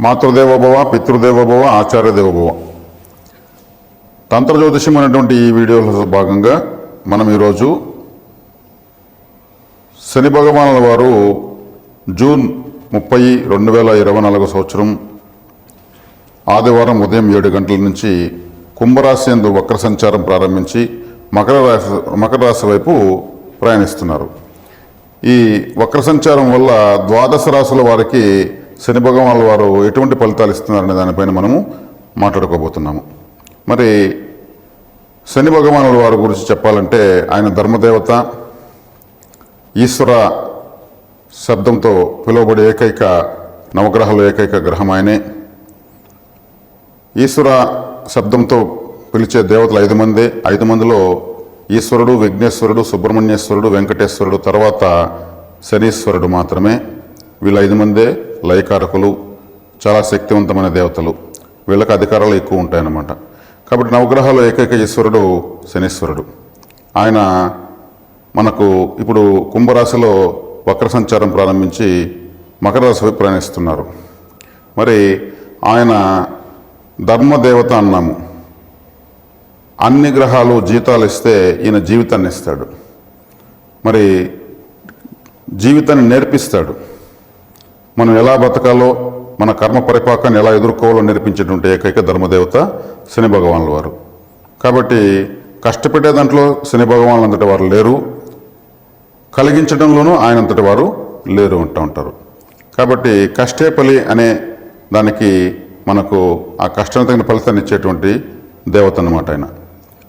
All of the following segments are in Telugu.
మాతృదేవోభవ పితృదేవోభవ ఆచార్య దేవోభవ తంత్ర జ్యోతిషం అనేటువంటి ఈ వీడియోలో భాగంగా మనం ఈరోజు శని భగవానుల వారు జూన్ ముప్పై రెండు వేల ఇరవై నాలుగో సంవత్సరం ఆదివారం ఉదయం ఏడు గంటల నుంచి కుంభరాశి ఎందు వక్ర సంచారం ప్రారంభించి మకర రాశి మకర రాశి వైపు ప్రయాణిస్తున్నారు. ఈ వక్ర సంచారం వల్ల ద్వాదశ రాశుల వారికి శని భగవానుల వారు ఎటువంటి ఫలితాలు ఇస్తున్నారనే దానిపైన మనము మాట్లాడుకోబోతున్నాము. మరి శని భగవానుల వారి గురించి చెప్పాలంటే ఆయన ధర్మదేవత ఈశ్వర శబ్దంతో పిలువబడే ఏకైక నవగ్రహాలు ఏకైక గ్రహం ఆయనే. ఈశ్వర శబ్దంతో పిలిచే దేవతలు ఐదు మంది. ఐదు మందిలో ఈశ్వరుడు విఘ్నేశ్వరుడు సుబ్రహ్మణ్యేశ్వరుడు వెంకటేశ్వరుడు తర్వాత శనీశ్వరుడు మాత్రమే. వీళ్ళ ఐదు మందే. లయకారకులు చాలా శక్తివంతమైన దేవతలు. వీళ్ళకి అధికారాలు ఎక్కువ ఉంటాయన్నమాట. కాబట్టి నవగ్రహాలు ఏకైక ఈశ్వరుడు శనీశ్వరుడు. ఆయన మనకు ఇప్పుడు కుంభరాశిలో వక్ర సంచారం ప్రారంభించి మకర రాశిపై ప్రయాణిస్తున్నారు. మరి ఆయన ధర్మదేవత అన్నాము. అన్ని గ్రహాలు జీతాలు ఇస్తే ఈయన జీవితాన్ని ఇస్తాడు. మరి జీవితాన్ని నేర్పిస్తాడు. మనం ఎలా బతకాలో మన కర్మ పరిపాకాన్ని ఎలా ఎదుర్కోవాలో నేర్పించేటువంటి ఏకైక ధర్మదేవత శని భగవానుల వారు. కాబట్టి కష్టపెట్టే దాంట్లో శని భగవానులు అంతటి వారు లేరు. కలిగించడంలోనూ ఆయన అంతటి వారు లేరు అంటూ ఉంటారు. కాబట్టి కష్టే పలి అనే దానికి మనకు ఆ కష్టం తగిన ఫలితాన్ని ఇచ్చేటువంటి దేవత అన్నమాట ఆయన.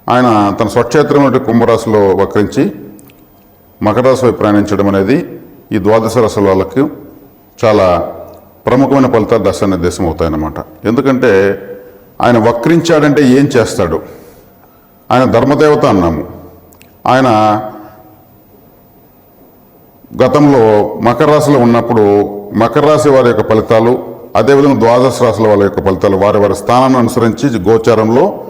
ఆయన తన స్వక్షేత్రం కుంభరాశిలో వక్రించి మకర రాశి ప్రయాణించడం అనేది ఈ ద్వాదశ రాశుల వాళ్ళకి చాలా ప్రముఖమైన ఫలితాలు దశానిర్దేశం అవుతాయన్నమాట. ఎందుకంటే ఆయన వక్రించాడంటే ఏం చేస్తాడు? ఆయన ధర్మదేవత అన్నాము. ఆయన గతంలో మకర రాశిలో ఉన్నప్పుడు మకర రాశి వారి యొక్క ఫలితాలు అదేవిధంగా ద్వాదశ రాశుల వాళ్ళ యొక్క ఫలితాలు వారి వారి స్థానాన్ని అనుసరించి గోచారంలో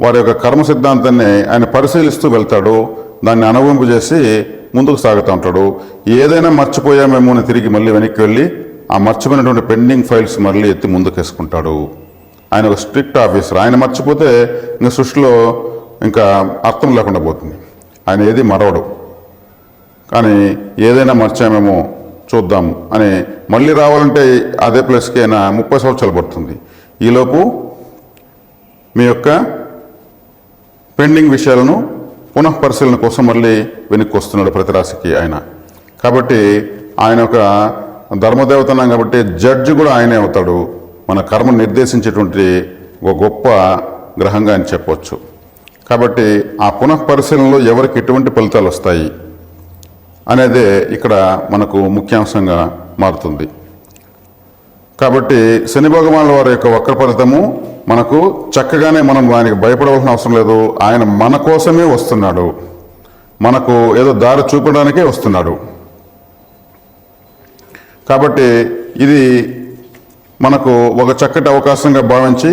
వారి యొక్క కర్మ సిద్ధాంతాన్ని ఆయన పరిశీలిస్తూ వెళ్తాడు. దాన్ని అనుభవింపజేసి ముందుకు సాగుతూ ఉంటాడు. ఏదైనా మర్చిపోయామేమో అని తిరిగి మళ్ళీ వెనక్కి వెళ్ళి ఆ మర్చిపోయినటువంటి పెండింగ్ ఫైల్స్ మళ్ళీ ఎత్తి ముందుకు వేసుకుంటాడు ఆయన ఒక స్ట్రిక్ట్ ఆఫీసర్. ఆయన మర్చిపోతే ఇంకా సృష్టిలో ఇంకా అర్థం లేకుండా పోతుంది. ఆయన ఏది మరవడు. కానీ ఏదైనా మర్చామేమో చూద్దాం అని మళ్ళీ రావాలంటే అదే ప్లేస్కి అయినా ముప్పై సంవత్సరాలు పడుతుంది. ఈలోపు మీ యొక్క పెండింగ్ విషయాలను పునః పరిశీలన కోసం మళ్ళీ వెనక్కి వస్తున్నాడు ప్రతి రాశికి ఆయన. కాబట్టి ఆయన ఒక ధర్మదేవత అన్నాం కాబట్టి జడ్జి కూడా ఆయనే అవుతాడు. మన కర్మ నిర్దేశించేటువంటి ఒక గొప్ప గ్రహంగా అని చెప్పవచ్చు కాబట్టి ఆ పునః పరిశీలనలో ఎవరికి ఎటువంటి ఫలితాలు వస్తాయి అనేదే ఇక్కడ మనకు ముఖ్యాంశంగా మారుతుంది. కాబట్టి శని భగవానుల వారి యొక్క వక్ర ఫలితము మనకు చక్కగానే మనం ఆయనకి భయపడవలసిన అవసరం లేదు. ఆయన మన కోసమే వస్తున్నాడు. మనకు ఏదో దారి చూపడానికే వస్తున్నాడు. కాబట్టి ఇది మనకు ఒక చక్కటి అవకాశంగా భావించి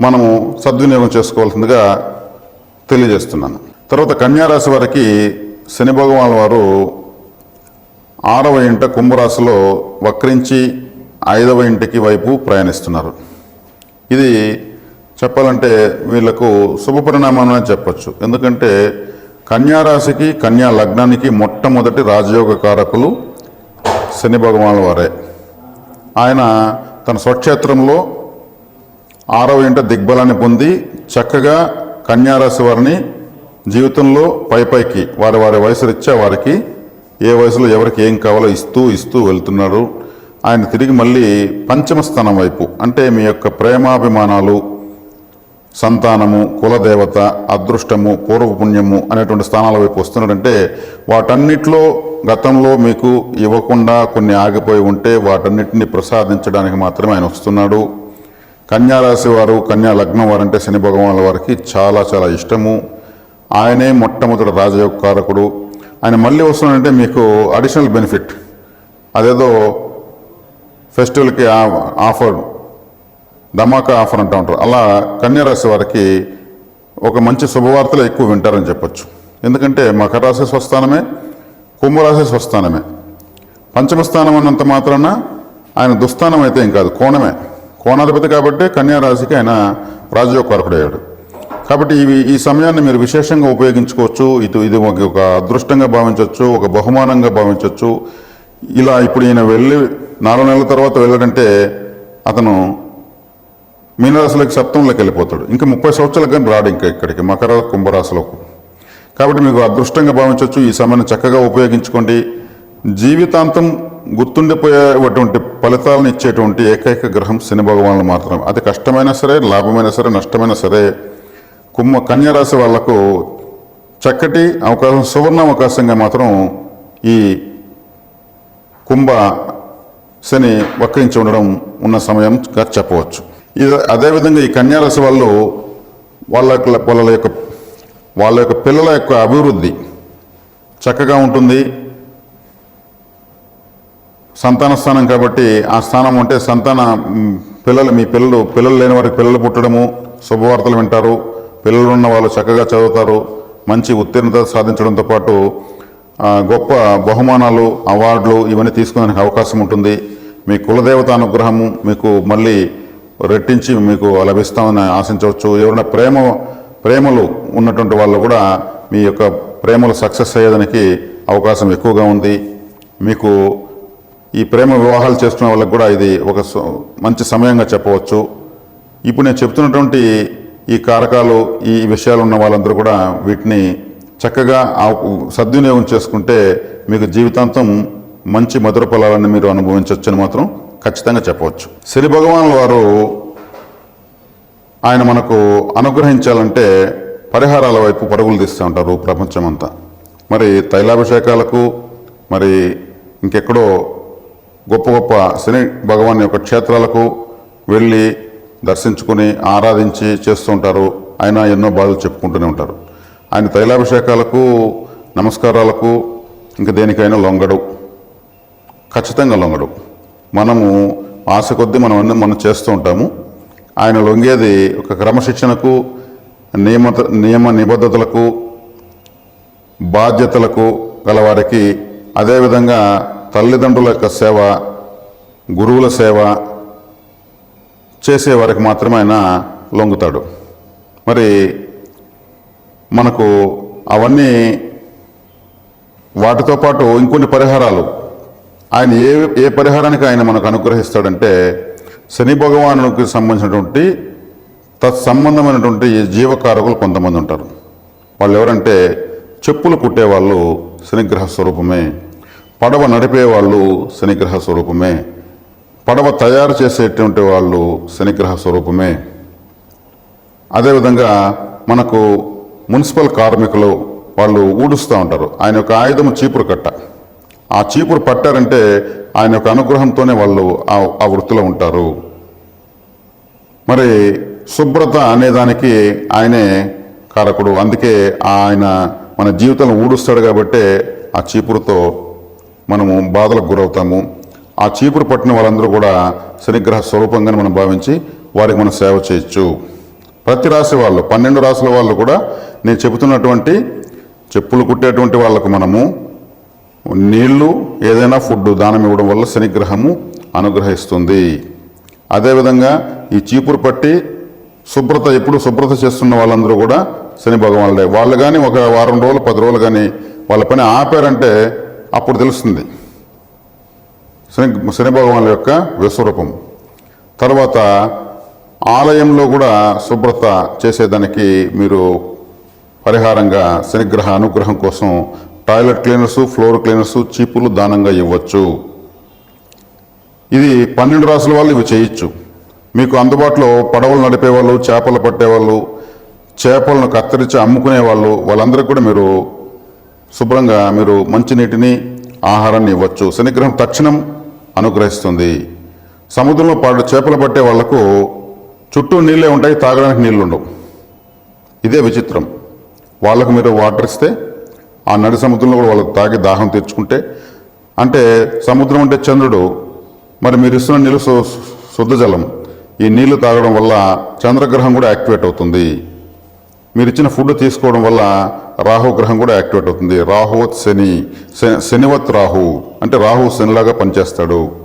మనము సద్వినియోగం చేసుకోవాల్సిందిగా తెలియజేస్తున్నాను. తర్వాత కన్యారాశి వారికి శని భగవాన్ వారు ఆరవ ఇంట కుంభరాశిలో వక్రించి ఐదవ ఇంటికి వైపు ప్రయాణిస్తున్నారు. ఇది చెప్పాలంటే వీళ్ళకు శుభ పరిణామం అని చెప్పచ్చు. ఎందుకంటే కన్యారాశికి కన్యా లగ్నానికి మొట్టమొదటి రాజయోగ కారకులు శని భగవానుల వారే. ఆయన తన స్వక్షేత్రంలో ఆరవ ఇంట దిగ్బలాన్ని పొంది చక్కగా కన్యారాశి వారిని జీవితంలో పై పైకి వారి వారి వయసు రీత్యా వారికి ఏ వయసులో ఎవరికి ఏం కావాలో ఇస్తూ ఇస్తూ వెళ్తున్నారు. ఆయన తిరిగి మళ్ళీ పంచమ స్థానం వైపు అంటే మీ యొక్క ప్రేమాభిమానాలు సంతానము కులదేవత అదృష్టము పూర్వపుణ్యము అనేటువంటి స్థానాల వైపు వస్తున్నాడంటే వాటన్నిటిలో గతంలో మీకు ఇవ్వకుండా కొన్ని ఆగిపోయి ఉంటే వాటన్నిటిని ప్రసాదించడానికి మాత్రమే ఆయన వస్తున్నాడు. కన్యారాశి వారు కన్యా లగ్నం వారంటే శని భగవానుల వారికి చాలా చాలా ఇష్టము. ఆయనే మొట్టమొదటి రాజయోగ కారకుడు. ఆయన మళ్ళీ వస్తున్నాడంటే మీకు అడిషనల్ బెనిఫిట్ అదేదో ఫెస్టివల్కి ఆ- ఆఫర్ ధమాకా ఆఫర్ అంటూ ఉంటారు. అలా కన్యారాశి వారికి ఒక మంచి శుభవార్తలు ఎక్కువ వింటారని చెప్పొచ్చు. ఎందుకంటే మకర రాశి స్వస్థానమే కుంభరాశి స్వస్థానమే. పంచమ స్థానం అన్నంత మాత్రాన ఆయన దుస్థానం అయితే ఏం కాదు కోణమే. కోణాధిపతి కాబట్టి కన్యారాశికి ఆయన రాజయోగకారకుడయ్యాడు కాబట్టి ఇవి ఈ సమయాన్ని మీరు విశేషంగా ఉపయోగించుకోవచ్చు. ఇటు ఇది ఒక అదృష్టంగా భావించవచ్చు ఒక బహుమానంగా భావించవచ్చు ఇలా ఇప్పుడు ఈయన వెళ్ళి నాలుగు నెలల తర్వాత వెళ్ళాడంటే అతను మీనరాశిలోకి సప్తంలోకి వెళ్ళిపోతాడు. ఇంకా ముప్పై సంవత్సరాలకు కానీ రాడు ఇంకా ఇక్కడికి. మకర కుంభరాశిలోకి. కాబట్టి మీకు అదృష్టంగా భావించవచ్చు. ఈ సమయాన్ని చక్కగా ఉపయోగించుకోండి. జీవితాంతం గుర్తుండిపోయేటువంటి ఫలితాలను ఇచ్చేటువంటి ఏకైక గ్రహం శని భగవానులు మాత్రం అది కష్టమైనా సరే లాభమైనా సరే నష్టమైనా సరే కుంభ కన్యరాశి వాళ్ళకు చక్కటి అవకాశం సువర్ణ అవకాశంగా మాత్రం ఈ కుంభ శని వక్రించి ఉండడం ఉన్న సమయంగా చెప్పవచ్చు. ఇది అదేవిధంగా ఈ కన్యారాశి వాళ్ళు వాళ్ళ యొక్క వాళ్ళ యొక్క వాళ్ళ యొక్క పిల్లల యొక్క అభివృద్ధి చక్కగా ఉంటుంది. సంతాన స్థానం కాబట్టి ఆ స్థానం అంటే సంతాన పిల్లలు మీ పిల్లలు పిల్లలు లేని వారికి పిల్లలు పుట్టడము శుభవార్తలు వింటారు. పిల్లలు ఉన్న వాళ్ళు చక్కగా చదువుతారు. మంచి ఉత్తీర్ణత సాధించడంతో పాటు గొప్ప బహుమానాలు అవార్డులు ఇవన్నీ తీసుకునేందుకు అవకాశం ఉంటుంది. మీ కులదేవత అనుగ్రహము మీకు మళ్ళీ రెట్టించి మీకు లభిస్తామని ఆశించవచ్చు. ఎవరైనా ప్రేమ ప్రేమలు ఉన్నటువంటి వాళ్ళు కూడా మీ యొక్క ప్రేమలు సక్సెస్ అయ్యేదానికి అవకాశం ఎక్కువగా ఉంది. మీకు ఈ ప్రేమ వివాహాలు చేస్తున్న వాళ్ళకు కూడా ఇది ఒక స- మంచి సమయంగా చెప్పవచ్చు. ఇప్పుడు నేను చెప్తున్నటువంటి ఈ కారకాలు ఈ విషయాలు ఉన్న వాళ్ళందరూ కూడా వీటిని చక్కగా ఆ- సద్వినియోగం చేసుకుంటే మీకు జీవితాంతం మంచి మధుర ఫలాలను మీరు అనుభవించవచ్చని మాత్రం ఖచ్చితంగా చెప్పవచ్చు. శని భగవానుల వారు ఆయన మనకు అనుగ్రహించాలంటే పరిహారాల వైపు పరుగులు తీస్తూ ఉంటారు ప్రపంచమంతా. మరి తైలాభిషేకాలకు మరి ఇంకెక్కడో గొప్ప గొప్ప శని భగవాన్ యొక్క క్షేత్రాలకు వెళ్ళి దర్శించుకుని ఆరాధించి చేస్తూ ఉంటారు. ఆయన ఎన్నో బాధలు చెప్పుకుంటూనే ఉంటారు. ఆయన తైలాభిషేకాలకు నమస్కారాలకు ఇంక దేనికైనా లొంగడు. ఖచ్చితంగా లొంగడు. మనము ఆశ కొద్దీ మనం అన్ని మనం చేస్తూ ఉంటాము. ఆయన లొంగేది ఒక క్రమశిక్షణకు నియమత నియమ నిబద్ధతలకు బాధ్యతలకు గలవారికి అదేవిధంగా తల్లిదండ్రుల యొక్క సేవ గురువుల సేవ చేసేవారికి మాత్రమే ఆయన లొంగుతాడు. మరి మనకు అవన్నీ వాటితో పాటు ఇంకొన్ని పరిహారాలు. ఆయన ఏ ఏ పరిహారానికి ఆయన మనకు అనుగ్రహిస్తాడంటే శని భగవానునికి సంబంధించినటువంటి తత్సంబంధమైనటువంటి జీవకారకులు కొంతమంది ఉంటారు. వాళ్ళు ఎవరంటే చెప్పులు కుట్టేవాళ్ళు శనిగ్రహ స్వరూపమే పడవ నడిపే వాళ్ళు శనిగ్రహ స్వరూపమే పడవ తయారు చేసేటువంటి వాళ్ళు శనిగ్రహ స్వరూపమే. అదేవిధంగా మనకు మున్సిపల్ కార్మికులు వాళ్ళు ఊడుస్తూ ఉంటారు. ఆయన యొక్క ఆయుధం చీపురు కట్ట. ఆ చీపురు పట్టారంటే ఆయన యొక్క అనుగ్రహంతోనే వాళ్ళు ఆ ఆ వృత్తిలో ఉంటారు. మరి శుభ్రత అనేదానికి ఆయనే కారకుడు. అందుకే ఆయన మన జీవితంలో ఊడుస్తాడు కాబట్టే ఆ చీపురుతో మనము బాధలకు గురవుతాము. ఆ చీపురు పట్టిన వాళ్ళందరూ కూడా శనిగ్రహ స్వరూపంగా మనం భావించి వారికి మనం సేవ చేయొచ్చు. ప్రతి రాశి వాళ్ళు పన్నెండు రాశుల వాళ్ళు కూడా నేను చెబుతున్నటువంటి చెప్పులు కుట్టేటువంటి వాళ్ళకు మనము నీళ్ళు ఏదైనా ఫుడ్ దానం ఇవ్వడం వల్ల శనిగ్రహము అనుగ్రహిస్తుంది. అదేవిధంగా ఈ చీపురు పట్టి శుభ్రత ఎప్పుడు శుభ్రత చేస్తున్న వాళ్ళందరూ కూడా శని భగవానుడే. వాళ్ళు కానీ ఒక వారం రోజులు పది రోజులు కానీ వాళ్ళ పని ఆపారంటే అప్పుడు తెలుస్తుంది. శని శని భగవానుల యొక్క విశ్వరూపం. తర్వాత ఆలయంలో కూడా శుభ్రత చేసేదానికి మీరు పరిహారంగా శనిగ్రహ అనుగ్రహం కోసం టాయిలెట్ క్లీనర్స్ ఫ్లోర్ క్లీనర్స్ చీపులు దానంగా ఇవ్వచ్చు. ఇది పన్నెండు రాసుల వాళ్ళు ఇవి చేయొచ్చు. మీకు అందుబాటులో పడవలు నడిపేవాళ్ళు చేపలు పట్టేవాళ్ళు చేపలను కత్తిరించి అమ్ముకునే వాళ్ళు వాళ్ళందరికీ కూడా మీరు శుభ్రంగా మీరు మంచినీటిని ఆహారాన్ని ఇవ్వచ్చు. శనిగ్రహం తక్షణం అనుగ్రహిస్తుంది. సముద్రంలో పాడు చేపలు పట్టే వాళ్ళకు చుట్టూ నీళ్ళే ఉంటాయి తాగడానికి నీళ్ళు ఉండవు. ఇదే విచిత్రం. వాళ్ళకు మీరు వాటర్ ఇస్తే ఆ నడి సముద్రంలో కూడా వాళ్ళకి తాగి దాహం తెచ్చుకుంటే అంటే సముద్రం అంటే చంద్రుడు మరి మీరు ఇస్తున్న నీళ్ళు శుద్ధ జలం. ఈ నీళ్ళు తాగడం వల్ల చంద్రగ్రహం కూడా యాక్టివేట్ అవుతుంది. మీరు ఇచ్చిన ఫుడ్ తీసుకోవడం వల్ల రాహు గ్రహం కూడా యాక్టివేట్ అవుతుంది. రాహువత్ శని శ- శనివత్ రాహు అంటే రాహు శనిలాగా పనిచేస్తాడు.